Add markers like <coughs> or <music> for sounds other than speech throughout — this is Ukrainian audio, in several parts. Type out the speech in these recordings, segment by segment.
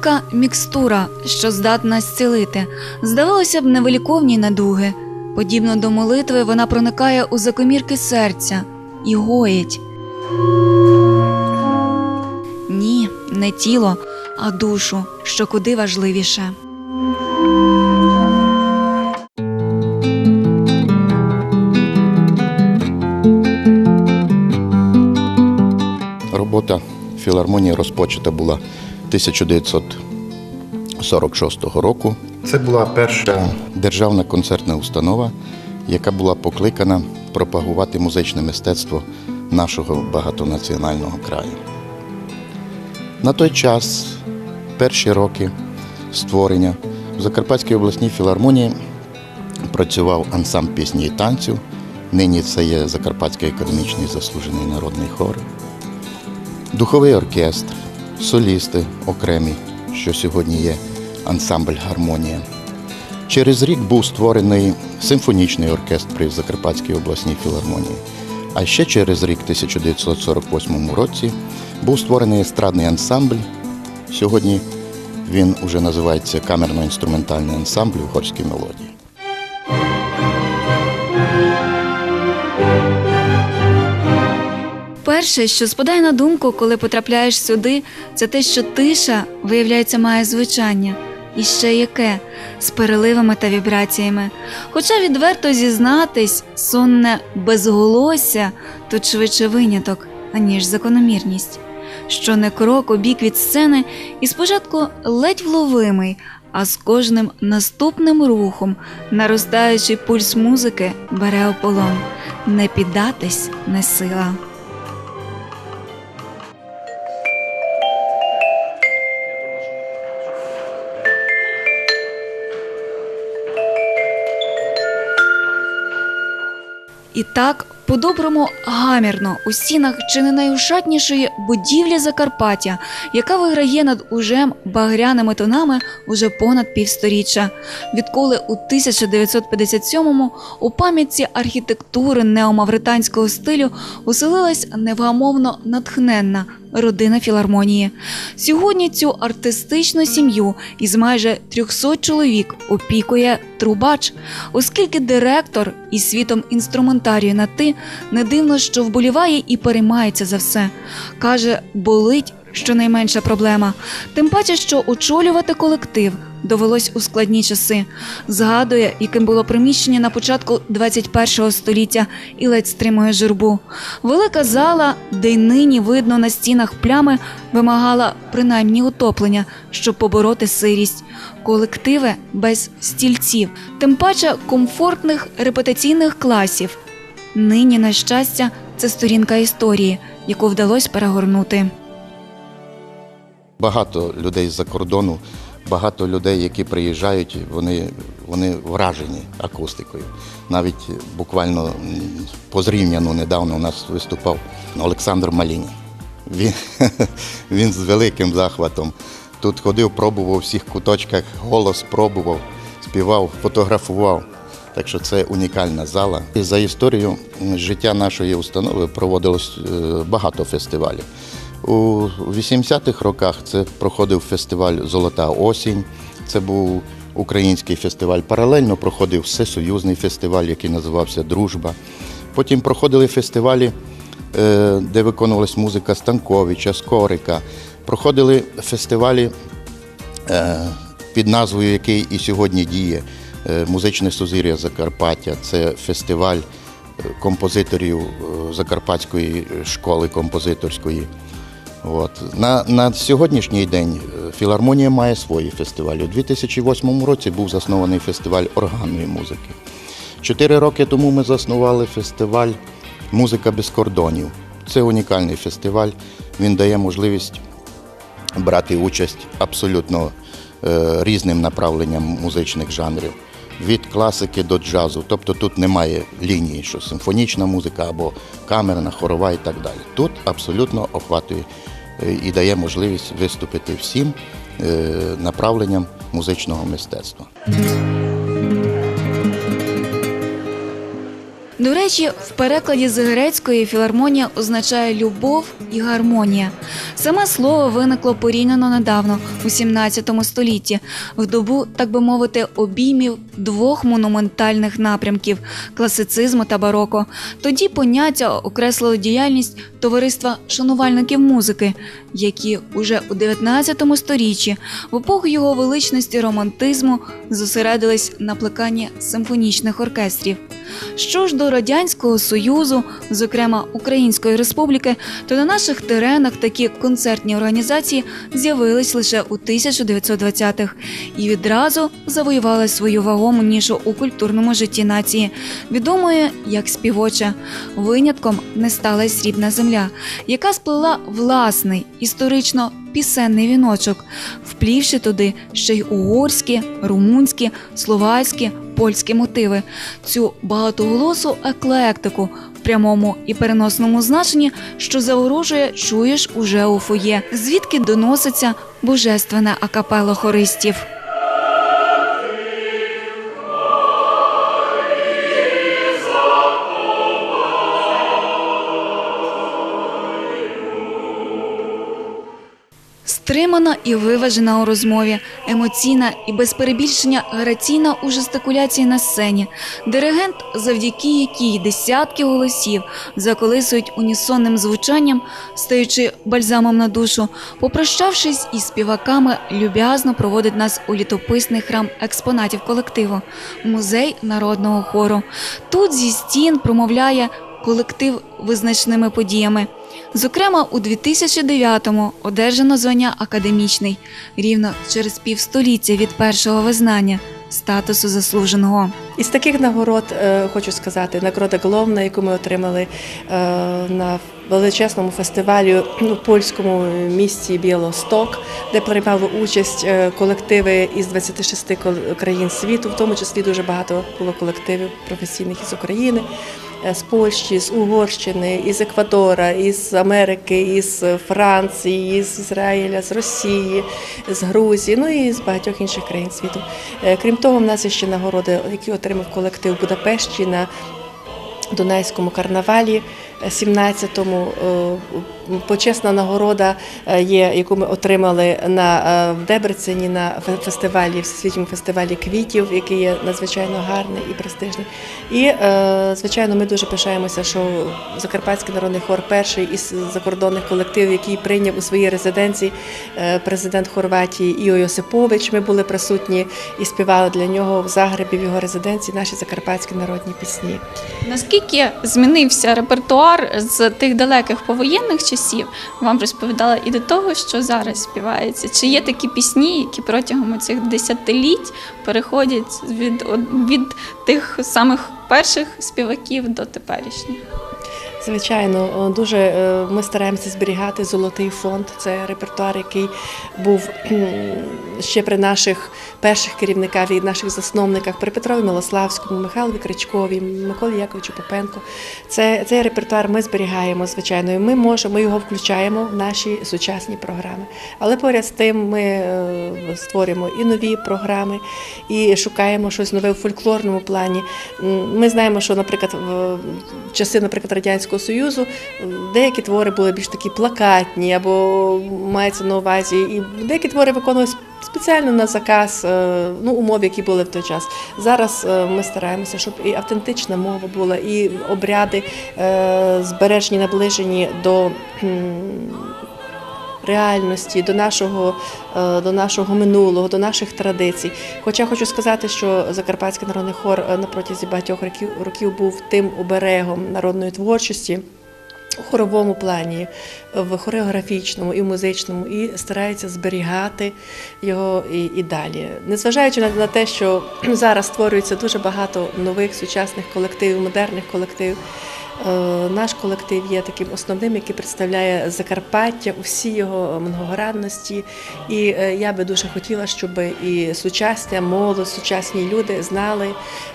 Музика мікстура, що здатна зцілити. Здавалося б, невиліковні недуги. Подібно до молитви, вона проникає у закомірки серця і гоїть. Ні, не тіло, а душу, що куди важливіше. Робота філармонії розпочата була 1946 року. Це була перша державна концертна установа, яка була покликана пропагувати музичне мистецтво нашого багатонаціонального краю. На той час, перші роки створення в Закарпатській обласній філармонії працював ансамбль пісні і танцю. Нині це є Закарпатський академічний заслужений народний хор духовий оркестр, солісти окремі, що сьогодні є ансамбль Гармонія. Через рік був створений симфонічний оркестр при Закарпатській обласній філармонії. А ще через рік, 1948 році, був створений естрадний ансамбль. Сьогодні він вже називається камерно-інструментальний ансамбль угорські мелодії. Перше, що спадає на думку, коли потрапляєш сюди, це те, що тиша, виявляється, має звучання. І ще яке з переливами та вібраціями. Хоча відверто зізнатись, сонне безголосся тут швидше виняток, аніж закономірність. Що не крок у бік від сцени, і спочатку ледь вловимий, а з кожним наступним рухом, наростаючий пульс музики, бере ополон. Не піддатись не сила. І так, по-доброму гамірно у стінах чи не найушатнішої будівлі Закарпаття, яка виграє над ужем багряними тонами уже понад півсторіччя. Відколи у 1957-му у пам'ятці архітектури неомавританського стилю уселилась невгамовно натхненна родина філармонії. Сьогодні цю артистичну сім'ю із майже 300 чоловік опікує трубач, оскільки директор із світом інструментарію на ти не дивно, що вболіває і переймається за все. Каже, болить щонайменша проблема. Тим паче, що очолювати колектив довелось у складні часи. Згадує, яким було приміщення на початку 21-го століття, і ледь стримує журбу. Велика зала, де й нині видно на стінах плями, вимагала принаймні утоплення, щоб побороти сирість. Колективи без стільців, тим паче комфортних репетиційних класів. Нині, на щастя, це сторінка історії, яку вдалося перегорнути. Багато людей з-за кордону, багато людей, які приїжджають, вони, вони вражені акустикою. Навіть буквально позрівняно недавно у нас виступав Олександр Малінь. Він, <laughs> він з великим захватом. Тут ходив, пробував у всіх куточках, голос пробував, співав, фотографував. Так що це унікальна зала. І за історію життя нашої установи проводилось е, багато фестивалів. У 80-х роках це проходив фестиваль Золота осінь. Це був український фестиваль. Паралельно проходив всесоюзний фестиваль, який називався Дружба. Потім проходили фестивалі, е, де виконувалась музика Станковича, Скорика. Проходили фестивалі е, під назвою, який і сьогодні діє е, Музичне сузір'я Закарпаття. Це фестиваль композиторів Закарпатської школи композиторської. От. На, на сьогоднішній день е, філармонія має свої фестивалі. У 2008 році був заснований фестиваль органної музики. Чотири роки тому ми заснували фестиваль Музика без кордонів. Це унікальний фестиваль. Він дає можливість брати участь абсолютно е, різним направленням музичних жанрів. Від класики до джазу, тобто тут немає лінії, що симфонічна музика або камерна, хорова і так далі. Тут абсолютно охватує і дає можливість виступити всім е, направленням музичного мистецтва. До речі, в перекладі з грецької філармонія означає любов і гармонія. Саме слово виникло порівняно недавно, у 17 столітті, в добу, так би мовити, обіймів двох монументальних напрямків класицизму та бароко. Тоді поняття окреслило діяльність товариства шанувальників музики, які уже у 19 сторіччі, в епоху його величності романтизму, зосередились на плеканні симфонічних оркестрів. Що ж до радянського союзу, зокрема Української Республіки, то на наших теренах такі концертні організації з'явились лише у 1920-х і відразу завоювали свою вагому нішу у культурному житті нації, відомої як співоча. Винятком не стала срібна земля, яка сплела власний історично пісенний віночок, вплівши туди ще й угорські, румунські, словацькі, польські мотиви. Цю багатоголосу еклектику в прямому і переносному значенні, що заворожує, чуєш уже у фоє, звідки доноситься божественне акапело хористів. Стримана і виважена у розмові, емоційна і без перебільшення граційна у жестикуляції на сцені, диригент, завдяки якій десятки голосів заколисують унісонним звучанням, стаючи бальзамом на душу, попрощавшись із співаками, люб'язно проводить нас у літописний храм експонатів колективу, музей народного хору. Тут зі стін промовляє колектив визначними подіями. Зокрема, у 2009-му одержано звання академічний рівно через півстоліття від першого визнання статусу заслуженого. Із таких нагород е, хочу сказати, нагорода головна, яку ми отримали е, на величезному фестивалі у польському місті Білосток, де приймали участь е, колективи із 26 кол- країн світу, в тому числі дуже багато було колективів професійних із України. Е, З Польщі, з Угорщини, із Еквадора, із Америки, із Франції, з Ізраїля, з Росії, з Грузії, ну і з багатьох інших країн світу. Е, Крім того, в нас є ще нагороди, які отримав колектив Будапешті на Дунайському карнавалі. 17-му е, почесна нагорода е, є, яку ми отримали на е, в Дебрецені на фе- фестивалі, всесвітньому фестивалі квітів, який є надзвичайно гарний і престижний. І звичайно, ми дуже пишаємося, що Закарпатський народний хор перший із закордонних колективів, який прийняв у своїй резиденції президент Хорватії Іо Йосипович. Ми були присутні і співали для нього в Загребі в його резиденції наші закарпатські народні пісні. Наскільки змінився репертуар з тих далеких повоєнних часів, вам розповідала і до того, що зараз співається? Чи є такі пісні, які протягом цих десятиліть переходять від, від тих самих перших співаків до теперішніх? Звичайно, дуже е, ми стараємося зберігати золотий фонд. Це репертуар, який був ще при наших перших керівниках і наших засновниках, при Петрові Милославському, Михайлові Кричкові, Миколі Яковичу Попенко. Це, цей репертуар ми зберігаємо, звичайно, і ми можемо, ми його включаємо в наші сучасні програми. Але поряд з тим ми е, створюємо і нові програми, і шукаємо щось нове в фольклорному плані. Ми знаємо, що, наприклад, в часи, наприклад, Радянського Союзу деякі твори були більш такі плакатні або мається на увазі, і деякі твори виконувалися спеціально на заказ, е, ну, умов, які були в той час. Зараз е, ми стараємося, щоб і автентична мова була, і обряди е, збережені, наближені до. Реальності до нашого, е, до нашого минулого, до наших традицій. Хоча хочу сказати, що Закарпатський народний хор е, на протязі багатьох років, років був тим оберегом народної творчості. У хоровому плані, в хореографічному і в музичному, і старається зберігати його і, і далі. Незважаючи на, на те, що <clears throat> зараз створюється дуже багато нових сучасних колективів, модерних колективів, Наш колектив є таким основним, який представляє Закарпаття, усі його многогранності. І е, я би дуже хотіла, щоб і сучасна молодь, сучасні люди знали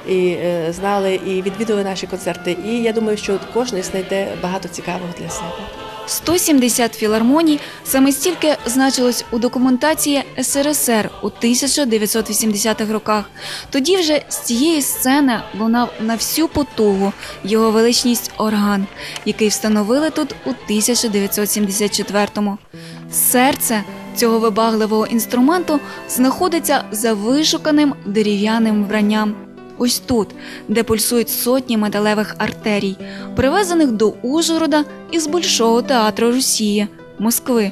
і е, знали і відвідували наші концерти. І я думаю, що кожен знайде багато цікавого для себе. 170 філармоній саме стільки значилось у документації СРСР у 1980-х роках. Тоді вже з цієї сцени лунав на всю потугу його величність орган, який встановили тут у 1974-му. Серце цього вибагливого інструменту знаходиться за вишуканим дерев'яним вбранням. Ось тут, де пульсують сотні металевих артерій, привезених до Ужгорода із Большого театру Росії, Москви.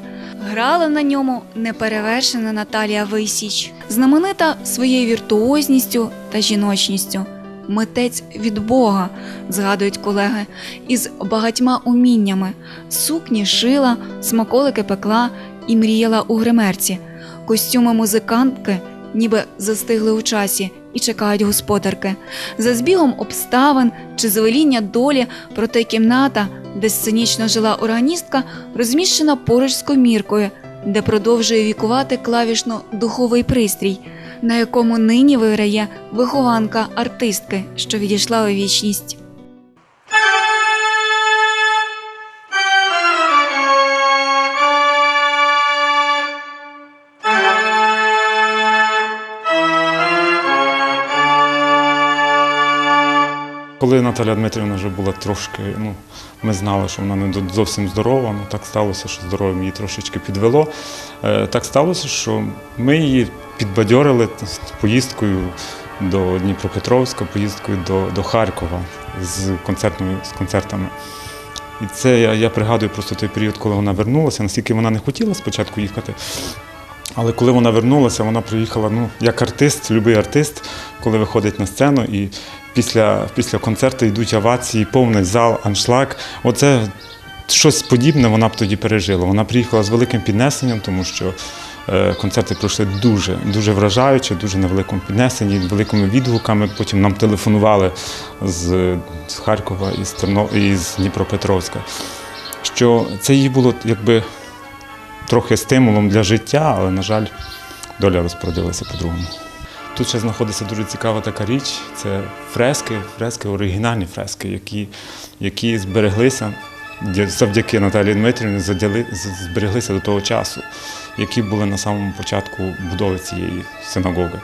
Грала на ньому неперевершена Наталія Висіч, знаменита своєю віртуозністю та жіночністю. Митець від Бога, згадують колеги, із багатьма уміннями. Сукні шила, смаколики пекла і мріяла у гримерці. Костюми музикантки ніби застигли у часі і чекають господарки. За збігом обставин чи звеління долі, проте кімната, де сценічно жила органістка, розміщена поруч з коміркою, де продовжує вікувати клавішно-духовий пристрій, на якому нині виграє вихованка артистки, що відійшла у вічність. Коли Наталя Дмитрівна вже була трошки, ну, ми знали, що вона не зовсім здорова, ну так сталося, що здоров'я її трошечки підвело. Е, Так сталося, що ми її підбадьорили поїздкою до Дніпропетровська, поїздкою до, до Харкова з, з концертами. І це я, я пригадую просто той період, коли вона вернулася, наскільки вона не хотіла спочатку їхати. Але коли вона вернулася, вона приїхала ну, як артист, любий артист, коли виходить на сцену і після, після концерту йдуть овації, повний зал, аншлаг. Оце щось подібне вона б тоді пережила. Вона приїхала з великим піднесенням, тому що е, концерти пройшли дуже, дуже вражаюче, дуже на великому піднесенні, великими відгуками. Потім нам телефонували з, з Харкова і з, Терно, і з Дніпропетровська. Що це їй було якби трохи стимулом для життя, але, на жаль, доля розпорядилася по-другому. Тут ще знаходиться дуже цікава така річ. Це фрески, фрески, оригінальні фрески, які, які збереглися завдяки Наталії Дмитрівні, збереглися до того часу, які були на самому початку будови цієї синагоги.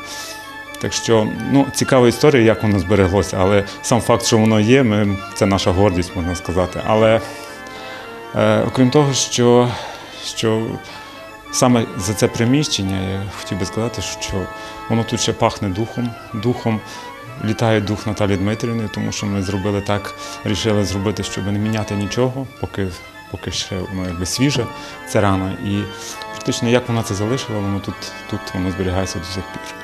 Так що ну, цікава історія, як воно збереглося, але сам факт, що воно є, ми, це наша гордість, можна сказати. Але е, окрім того, що, що саме за це приміщення я хотів би сказати, що воно тут ще пахне духом, духом. Літає дух Наталі Дмитрівни, тому що ми зробили так, рішили зробити, щоб не міняти нічого, поки, поки ще воно якби свіже, це рана. І практично як вона це залишила, воно тут, тут воно зберігається до сих пір.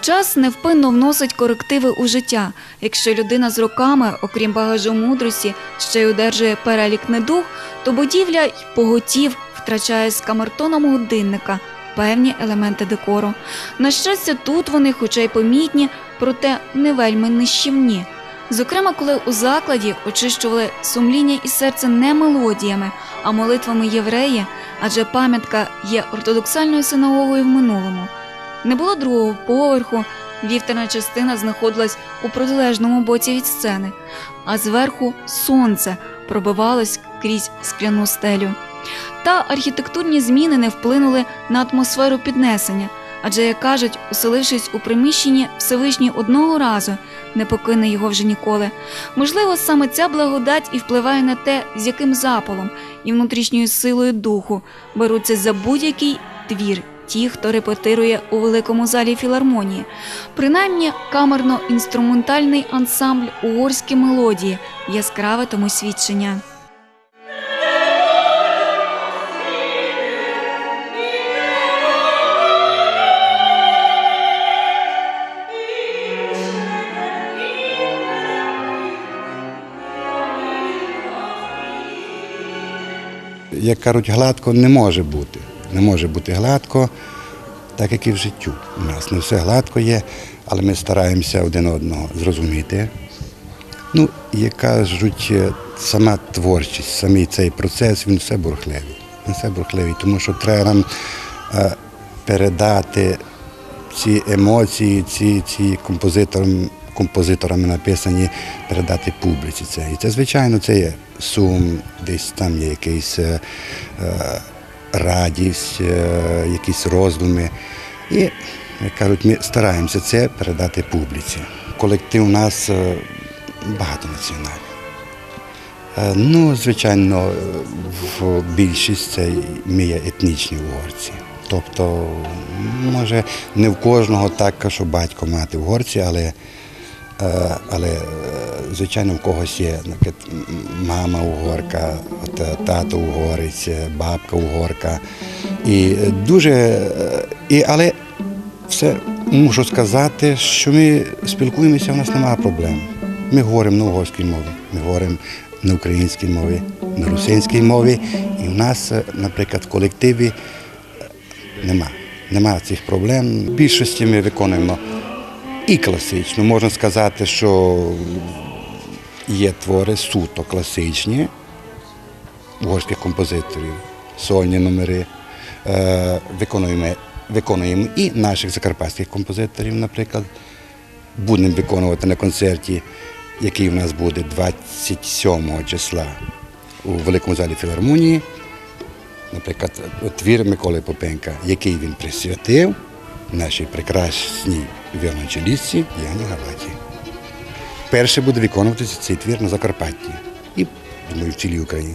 Час невпинно вносить корективи у життя. Якщо людина з роками, окрім багажу мудрості, ще й одержує перелік недуг, то будівля й поготів втрачає з камертоном годинника певні елементи декору. На щастя, тут вони, хоча й помітні, проте не вельми нищівні. Зокрема, коли у закладі очищували сумління і серце не мелодіями, а молитвами євреї, адже пам'ятка є ортодоксальною синагогою в минулому. Не було другого поверху, вівтарна частина знаходилась у протилежному боці від сцени, а зверху сонце пробивалось крізь скляну стелю. Та архітектурні зміни не вплинули на атмосферу піднесення, адже, як кажуть, оселившись у приміщенні, Всевишній одного разу не покине його вже ніколи. Можливо, саме ця благодать і впливає на те, з яким запалом і внутрішньою силою духу беруться за будь-який твір ті, хто репетирує у великому залі філармонії. Принаймні, камерно-інструментальний ансамбль угорські мелодії яскраве тому свідчення. Як кажуть, гладко не може бути. Не може бути гладко, так як і в життю. У нас не все гладко є, але ми стараємося один одного зрозуміти. Ну, як кажуть, е, сама творчість, самий цей процес, він все бурхливий. Він все бурхливий, тому що треба нам е, передати ці емоції, ці, ці композиторам, композиторами написані, передати публіці це. І це, звичайно, це є сум, десь там є якийсь е, е, радість, е, якісь роздуми. І, як кажуть, ми стараємося це передати публіці. Колектив у нас е, багатонаціональний. Е, Ну, звичайно, в більшість це ми є етнічні угорці. Тобто, може, не в кожного так, що батько мати угорці, але, але е, звичайно, в когось є наприклад, мама угорка, от, е, тато угорець, е, бабка угорка. І е, дуже, е, і, але все мушу сказати, що ми спілкуємося, у нас немає проблем. Ми говоримо на угорській мові, ми говоримо на українській мові, на русинській мові. І в нас, е, наприклад, в колективі е, нема, нема цих проблем. В більшості ми виконуємо і класично. Можна сказати, що є твори суто класичні угорських композиторів, сольні номери. Е, виконуємо, виконуємо і наших закарпатських композиторів, наприклад. Будемо виконувати на концерті, який у нас буде 27 числа у Великому залі філармонії. Наприклад, твір Миколи Попенка, який він присвятив нашій прекрасній віолончелістці Яні Галаті. Перше буде виконуватися цей твір на Закарпатті і, думаю, в цілій Україні.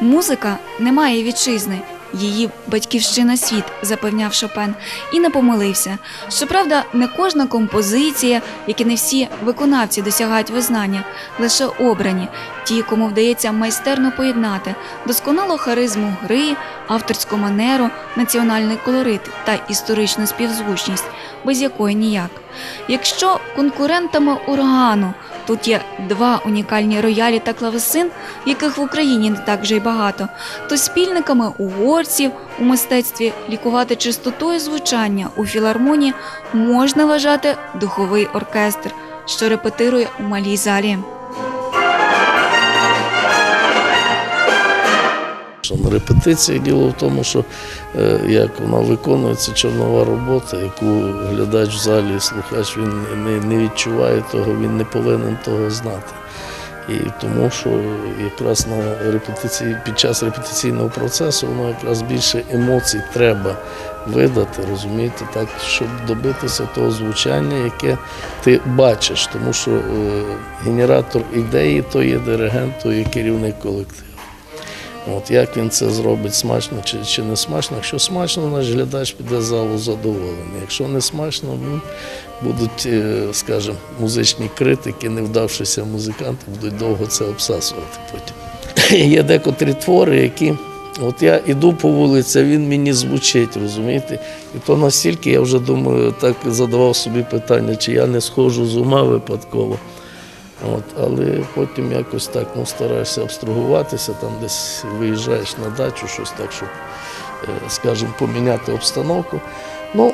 Музика не має вітчизни. Її батьківщина світ, запевняв Шопен, і не помилився. Щоправда, не кожна композиція, як і не всі виконавці досягають визнання, лише обрані, ті, кому вдається майстерно поєднати досконалу харизму гри, авторську манеру, національний колорит та історичну співзвучність, без якої ніяк. Якщо конкурентами органу тут є два унікальні роялі та клавесин, яких в Україні не так вже й багато, то спільниками угорців у мистецтві лікувати чистотою звучання у філармонії можна вважати духовий оркестр, що репетирує у малій залі. На репетиції діло в тому, що е, як вона виконується чорнова робота, яку глядач в залі, слухач, він не, відчуває того, він не повинен того знати. І тому, що якраз на репетиції, під час репетиційного процесу воно якраз більше емоцій треба видати, розумієте, так, щоб добитися того звучання, яке ти бачиш. Тому що е, генератор ідеї то є диригент, то є керівник колективу. От як він це зробить смачно чи, чи не смачно. Якщо смачно, наш глядач піде з залу задоволений. Якщо не смачно, ну, будуть, е, скажімо, музичні критики, не вдавшися музиканти, будуть довго це обсасувати потім. <coughs> Є декотрі твори, які. От я іду по вулиці, він мені звучить, розумієте? І то настільки я вже думаю, так задавав собі питання, чи я не схожу з ума випадково. От, але потім якось так ну, стараєшся абстрагуватися, там десь виїжджаєш на дачу, щось так, щоб, е, скажімо, поміняти обстановку. Ну,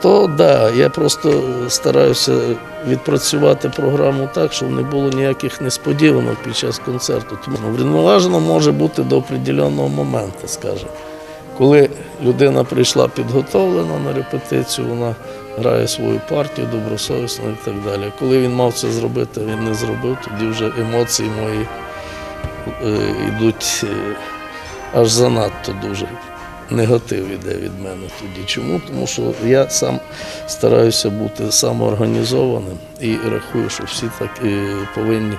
то да, я просто стараюся відпрацювати програму так, щоб не було ніяких несподіванок під час концерту. Тому ну, врівноважено може бути до определеного моменту, скажімо. Коли людина прийшла підготовлена на репетицію, вона грає свою партію добросовісно і так далі. Коли він мав це зробити, він не зробив, тоді вже емоції мої е, йдуть е, аж занадто дуже. Негатив іде від мене тоді. Чому? Тому що я сам стараюся бути самоорганізованим і рахую, що всі так е, повинні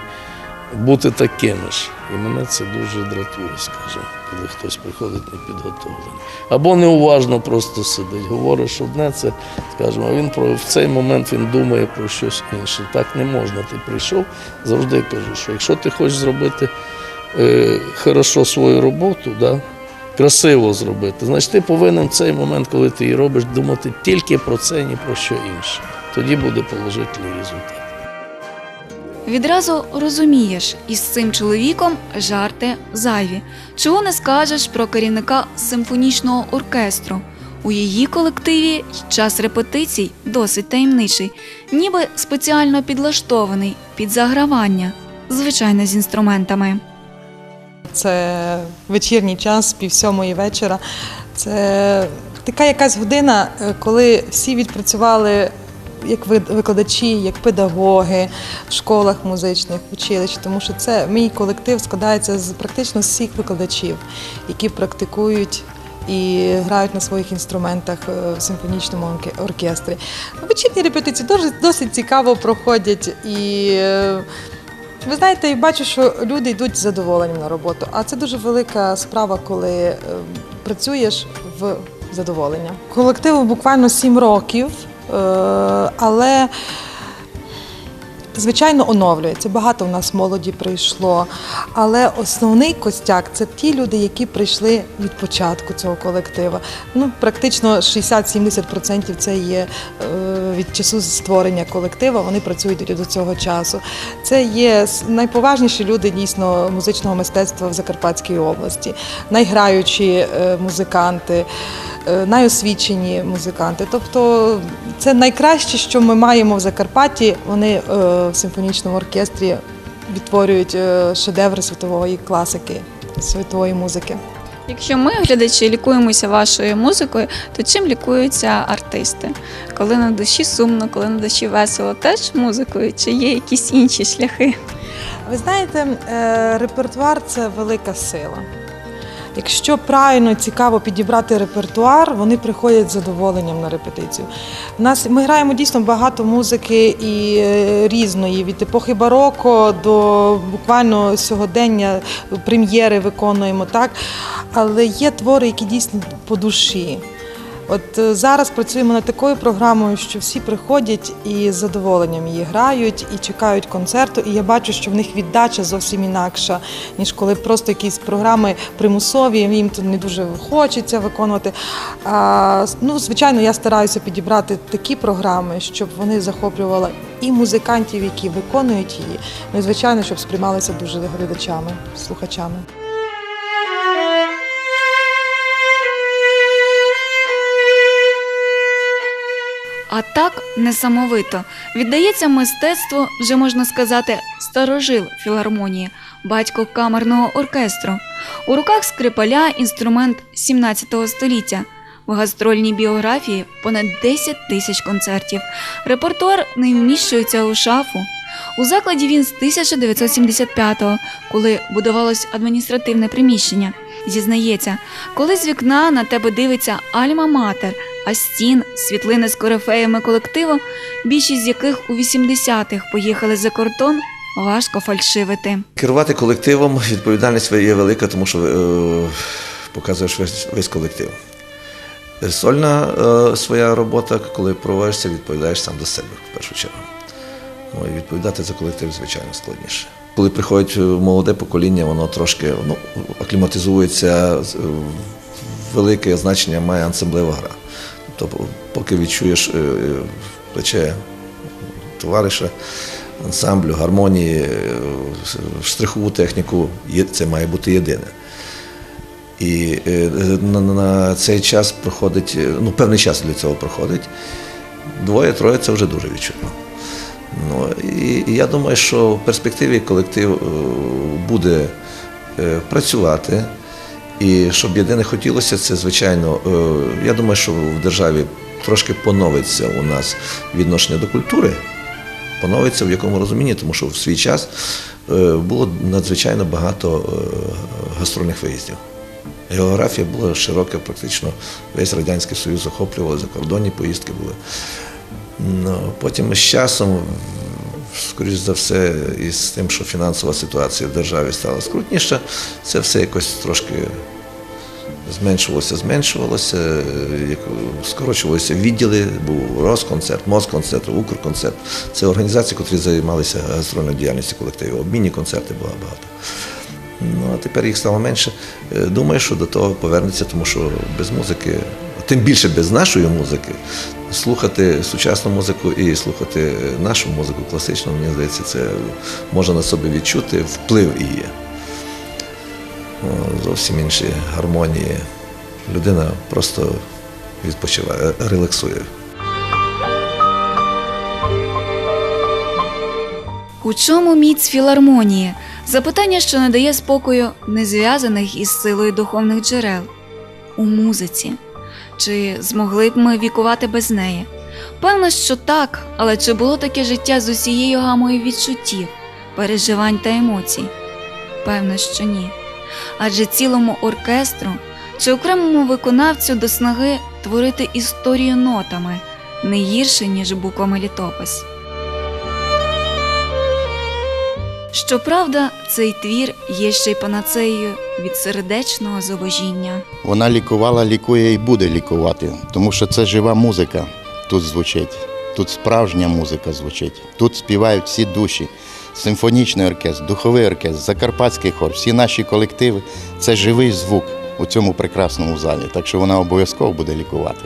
бути такими ж. І мене це дуже дратує, скажімо, коли хтось приходить непідготовлений. Або неуважно просто сидить. Говориш одне, це скажімо, а він про в цей момент він думає про щось інше. Так не можна. Ти прийшов, завжди кажу, що якщо ти хочеш зробити е, хорошо свою роботу, да, красиво зробити, значить ти повинен в цей момент, коли ти її робиш, думати тільки про це, ні про що інше. Тоді буде положительний результат. Відразу розумієш, із цим чоловіком жарти зайві. Чого не скажеш про керівника симфонічного оркестру? У її колективі час репетицій досить таємничий, ніби спеціально підлаштований під загравання, звичайно, з інструментами. Це вечірній час, пів сьомої вечора. Це така якась година, е, коли всі відпрацювали як викладачі, як педагоги в школах музичних, училищ, тому що це мій колектив складається з практично всіх викладачів, які практикують. І грають на своїх інструментах е, в симфонічному орке- оркестрі. Вечірні репетиції дуже досить цікаво проходять і е, ви знаєте, я бачу, що люди йдуть з задоволенням на роботу, а це дуже велика справа, коли е, працюєш в задоволення. Колективу буквально сім років, але звичайно оновлюється. Багато в нас молоді прийшло. Але основний костяк це ті люди, які прийшли від початку цього колектива. Ну, практично 60-70% це є е, від часу створення колектива. Вони працюють до цього часу. Це є найповажніші люди дійсно музичного мистецтва в Закарпатській області, найграючі е, музиканти. Е, Найосвічені музиканти, тобто це найкраще, що ми маємо в Закарпатті. Вони е, в симфонічному оркестрі відтворюють е, шедеври світової класики, світової музики. Якщо ми, глядачі, лікуємося вашою музикою, то чим лікуються артисти? Коли на душі сумно, коли на душі весело, теж музикою, чи є якісь інші шляхи? Ви знаєте, репертуар це велика сила. Якщо правильно цікаво підібрати репертуар, вони приходять з задоволенням на репетицію. Нас ми граємо дійсно багато музики і е, різної від епохи бароко до буквально сьогодення прем'єри виконуємо так. Але є твори, які дійсно по душі. От е, зараз працюємо над такою програмою, що всі приходять і з задоволенням її грають і чекають концерту. І я бачу, що в них віддача зовсім інакша, ніж коли просто якісь програми примусові, їм то не дуже хочеться виконувати. А, ну, звичайно, я стараюся підібрати такі програми, щоб вони захоплювали і музикантів, які виконують її. Ну і звичайно, щоб сприймалися дуже глядачами, слухачами. А так несамовито віддається мистецтво, вже можна сказати, старожил філармонії, батько камерного оркестру. У руках скрипаля інструмент 17 століття. В гастрольній біографії понад 10 тисяч концертів. Репертуар не вміщується у шафу. У закладі він з 1975-го, коли будувалось адміністративне приміщення. Зізнається, коли з вікна на тебе дивиться Альма-Матер, а стін світлини з корифеями колективу, більшість з яких у 80-х поїхали за кордон, важко фальшивити. Керувати колективом відповідальність є велика, тому що е, показуєш весь, весь колектив. Сольна е, своя робота, коли проводишся, відповідаєш сам до себе в першу чергу. Ну, і відповідати за колектив, звичайно, складніше. Коли приходить е, молоде покоління, воно трошки ну, акліматизується, е, велике значення має ансамблева гра. Тобто, поки відчуєш е, плече товариша, ансамблю, гармонії, е, штрихову техніку, це має бути єдине. І е, на, цей час проходить, е, ну, певний час для цього проходить. Двоє-троє це вже дуже відчутно. Ну, і, і я думаю, що в перспективі колектив е, буде е, працювати. І щоб єдине хотілося, це звичайно, е, я думаю, що в державі трошки поновиться у нас відношення до культури, поновиться в якому розумінні, тому що в свій час е, було надзвичайно багато е, гастрольних виїздів. Географія була широка, практично весь Радянський Союз охоплював, закордонні поїздки були. Ну, потім з часом, скоріш за все, із тим, що фінансова ситуація в державі стала скрутніша, це все якось трошки зменшувалося, зменшувалося, е, скорочувалися відділи, був Росконцерт, Москонцерт, Укрконцерт. Це організації, які займалися гастрольною діяльністю колективу. Обмінні концерти було багато. Ну, а тепер їх стало менше. Е, Думаю, що до того повернеться, тому що без музики, тим більше без нашої музики, слухати сучасну музику і слухати нашу музику класичну, мені здається, це можна на собі відчути вплив її. О, Зовсім інші гармонії. Людина просто відпочиває, релаксує. У чому міць філармонії? Запитання, що не дає спокою незв'язаних із силою духовних джерел. У музиці. Чи змогли б ми вікувати без неї? Певно, що так, але чи було таке життя з усією гамою відчуттів, переживань та емоцій? Певно, що ні. Адже цілому оркестру чи окремому виконавцю до снаги творити історію нотами не гірше, ніж буквами літопис. Щоправда, цей твір є ще й панацеєю від сердечного зубожіння. Вона лікувала, лікує і буде лікувати, тому що це жива музика тут звучить. Тут справжня музика звучить. Тут співають всі душі. Симфонічний оркестр, духовий оркестр, закарпатський хор, всі наші колективи це живий звук у цьому прекрасному залі. Так що вона обов'язково буде лікувати.